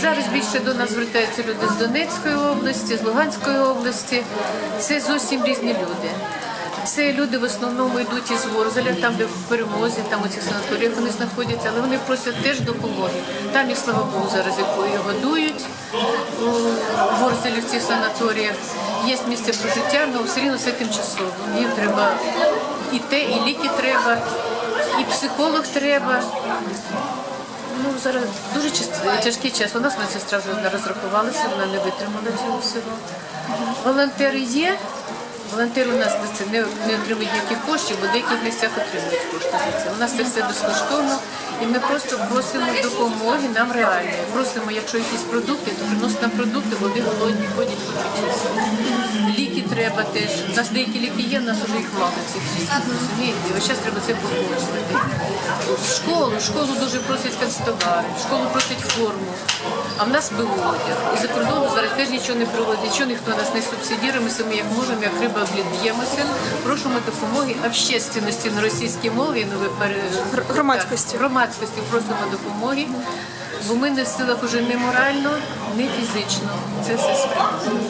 Зараз більше до нас звертаються люди з Донецької області, з Луганської області. Це зовсім різні люди. Це люди в основному йдуть із Ворзеля, там, де в перемозі, там у цих санаторіях вони знаходяться, але вони просять теж допомоги. Там їх, слава Богу, зараз якою годують у Ворзелі в цих санаторіях. Є місце прожиття, але все рівно це тимчасово. Їм треба і те, і ліки треба, і психолог треба. Ну, зараз дуже тяжкий час. У нас медсестра вже не розрахувалася, вона не витримала цього всього. Волонтери є. Волонтери у нас не, отримують ніяких коштів, бо в деяких місцях отримують кошти за це. У нас це все безкоштовно, і ми просто просимо допомоги нам реальної. Просимо, якщо якісь продукти, то приносять нам продукти, вони голодні ходять хочуть. Ліки треба теж. У нас деякі ліки є, у нас вже їх мало цих ліків. І ось зараз треба це погоджувати. Школу, школу дуже просять канцтовари, школу просять форму. А в нас БУ одяг. І за кордону зараз теж нічого не проводить, нічого ніхто нас не субсидірує, ми самі як можемо, як риба лід б'ємося. Просимо допомоги общественності на російській мові, ну. Громадськості. Громадськості просимо допомоги, бо ми не в силах уже не морально, не фізично. Це все спрямовано.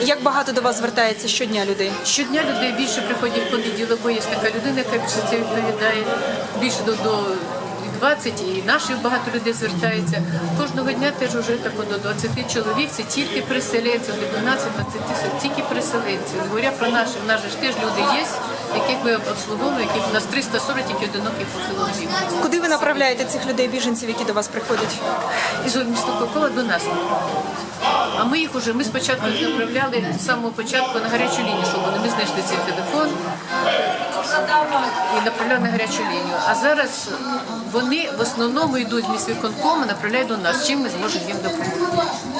Як багато до вас звертається щодня людей? Щодня людей більше приходять в понеділок, бо є така людина, яка більше це відповідає. Більше до, до 20, і наших багато людей звертається. Кожного дня теж вже так до 20 чоловік. Це тільки переселенці, до 12-20 тисяч, тільки переселенці. Говоря про наші, в нас же ж теж люди є, яких ми обслуговуємо, яких у нас 340 тільки одиноких похилого. Куди ви направляєте цих людей, біженців, які до вас приходять? із Кокола до нас. А ми їх уже ми спочатку направляли з самого початку на гарячу лінію, щоб вони ми знайшли цей телефон і направляли на гарячу лінію. А зараз вони в основному йдуть з міськвиконкому, направляють до нас, чим ми зможемо їм допомогти.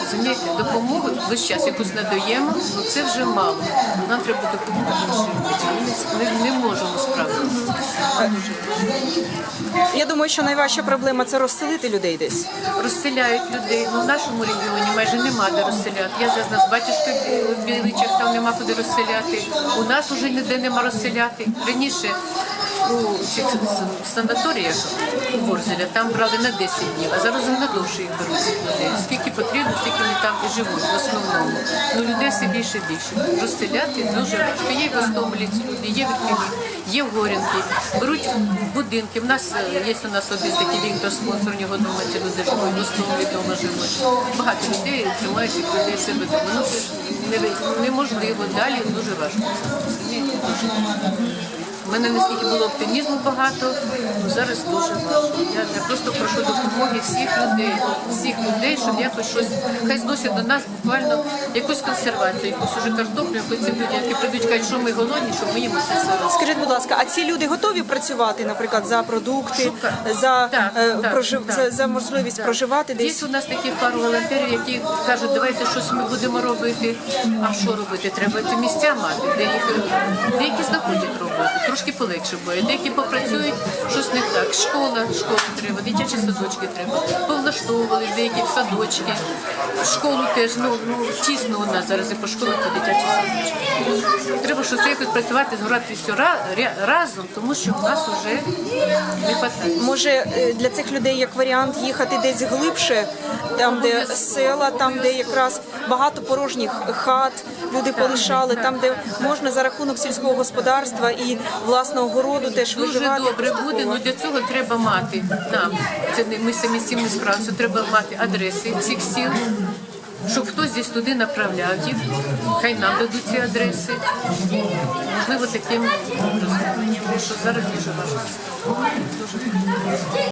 Розумієте, допомогу весь час якусь надаємо, ну це вже мало. Нам треба допомога іншим людям. Ми не, можемо справитися. Я думаю, що найважча проблема це розселити людей десь. розселяють людей. Ну, в нашому регіоні майже нема де розселяти. Я зараз нас батюшки в Біличах, там нема куди розселяти. У нас вже ніде нема розселяти. Раніше у цих санаторіях у Ворзеля там брали на 10 днів, а зараз на довше їх беруть людей. Скільки потрібно, стільки вони там і живуть в основному. Ну людей все більше і більше. Розселяти дуже важко. Є в люди, є в Ірпені, є в Горянки. Беруть будинки. У нас е, є у нас один такий він, то спонсор у нього дома ці люди живуть, в Гостомелі вдома живуть. Багато людей тримають цих людей себе вдома. Ну це ж неможливо далі, дуже важко. Дуже. У мене настільки було оптимізму багато, ну зараз дуже важко. Я, я просто прошу допомоги всіх людей, всіх людей, щоб якось щось хай зносять до нас буквально якусь консервацію, якусь уже картоплю, якусь цим людям, які прийдуть, кажуть, що ми голодні, щоб ми їм це розповіли. Скажіть, будь ласка, а ці люди готові працювати, наприклад, за продукти, Шука- за, Так, е, так, прожив- так. за, за можливість проживати десь? Є у нас таких пару волонтерів, які кажуть, давайте щось ми будемо робити. А що робити? Треба ці місця мати, де їх деякі знаходять роботу, трошки полегше буде. Деякі попрацюють, щось не так. Школа, школа треба, дитячі садочки треба. Повлаштовували деякі садочки. Школу теж ну, ну тісно у нас зараз і по школах, і по дитячі садочки. Треба щось якось працювати, згорати все разом, тому що в нас вже не хватає. Може е, для цих людей як варіант їхати десь глибше, там де села, там де якраз багато порожніх хат люди полишали, там де можна за рахунок сільського господарства і власного городу теж Дуже виживати. добре буде, але для цього треба мати нам. Це не ми самі з цим не справимося. Треба мати адреси цих сіл, щоб хтось десь туди направляв їх. Хай нам дадуть ці адреси. Можливо, таким розумінням, що зараз дуже. Дуже.